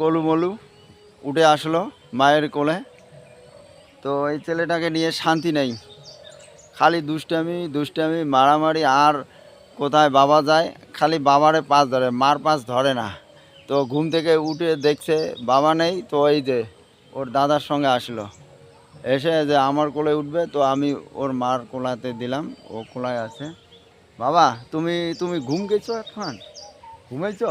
গোলুমলু উঠে আসলো মায়ের কোলে। তো এই ছেলেটাকে নিয়ে শান্তি নেই। খালি দুষ্টামি দুষ্টামি, মারামারি আর কোথায় বাবা যায়, খালি বাবারে পাশ ধরে, মার পাশ ধরে না। তো ঘুম থেকে উঠে দেখছে বাবা নেই, তো এই যে ওর দাদার সঙ্গে আসলো। এসে যে আমার কোলে উঠবে, তো আমি ওর মার কোলাতে দিলাম, ও কোলায় আছে। বাবা, তুমি তুমি ঘুম গেছো এখন? ঘুমাইছো?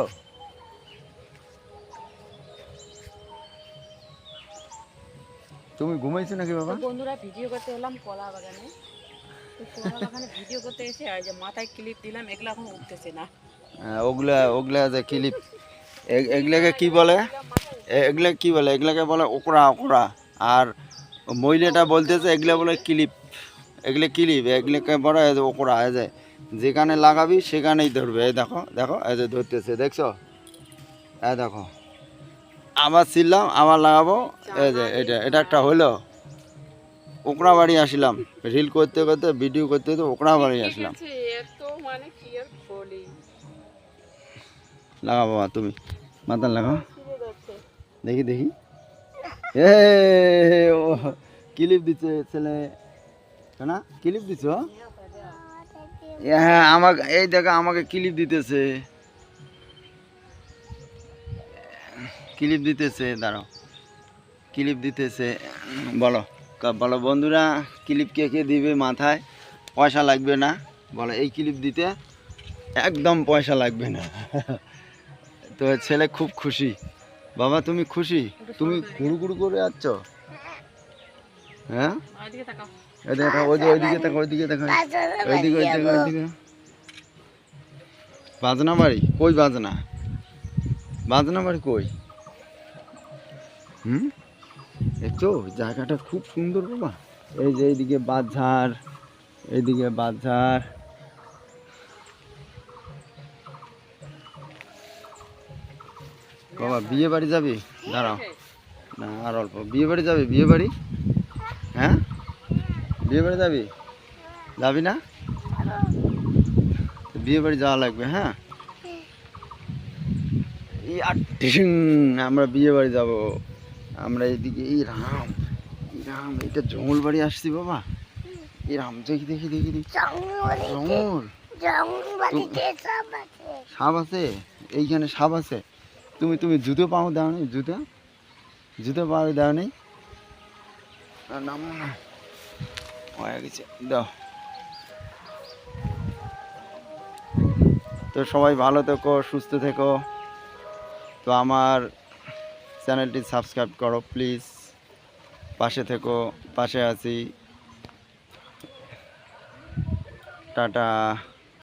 তুমি ঘুমাইছো নাকি বাবা? বন্ধুরা ভিডিও করতে এলাম কলা বাগানে। তো কলা বাগানে ভিডিও করতে এসে আর যে মাথায় ক্লিপ দিলাম এগুলো এখন উঠতেছে না। হ্যাঁ, ওগুলা ওগুলা যে ক্লিপ এগুলাকে কি বলে? এগুলা কি বলে? এগুলাকে বলে ওকরা ওকরা। আর মহিলাটা বলতেছে এগুলা বলে ক্লিপ এগুলো ক্লিপ এগুলোকে বলে ওকরা এই যে যেখানে লাগাবি সেখানেই ধরবে। এই দেখো দেখো এই যে ধরতেছে দেখছ? এই দেখো। আবার ছিলাম আবার লাগাবো এই যে এটা এটা একটা হলো। ওকরা বাড়ি আসলাম রিল করতে করতে ভিডিও করতে করতে ওকড়া বাড়ি আসলাম। লাগাবো মানে বাবা তুমি। মাথা লাগাও। দেখি দেখি। এ ও ক্লিপ দিচ্ছে ছেলে। না ক্লিপ দিছ? হ্যাঁ আমাকে এই দেখো আমাকে ক্লিপ দিতেছে। ক্লিপ দিতেছে, দাঁড়াও। ক্লিপ দিতেছে, বলো। বলো, বন্ধুরা, ক্লিপ কে কে দিবে মাথায়? পয়সা লাগবে না? বলো, এই ক্লিপ দিতে একদম পয়সা লাগবে না। তো ছেলে খুব খুশি। বাবা, তুমি খুশি? তুমি গুড়ু গুড়ু করে যাচ্ছ হ্যাঁ? দেখো ওইদিকে ওইদিকে। বাজনা বাড়ি? কই বাজনা? বাজনা বাড়ি কই? হুম? দেখছ জায়গাটা খুব সুন্দর বাবা। এই যে এইদিকে বাজার এইদিকে বাজার বাবা বিয়ে বাড়ি যাবি? দাঁড়াও। না আর অল্প। বিয়ে বাড়ি যাবি? বিয়ে বাড়ি? হ্যাঁ? বিয়ে বাড়ি যাবি? যাবি না? বিয়ে বাড়ি যাওয়া লাগবে হ্যাঁ? এই আমরা বিয়ে বাড়ি যাব। আমরা এইদিকে এই রাম এই রাম এটা জঙ্গল বাড়ি আসছি বাবা। এই রাম দেখি দেখি দেখি দেখি। জঙ্গল? সাপ আছে। এইখানে সাপ আছে? তুমি তুমি জুতো পাও দাও নি জুতো? জুতো পাও দাও নি। আর নামো না হয়ে গেছে দাও। তো সবাই ভালো থেকো সুস্থ থেকো। তো আমার চ্যানেলটি সাবস্ক্রাইব করো প্লিজ। পাশে থেকো পাশে আছি। টাটা।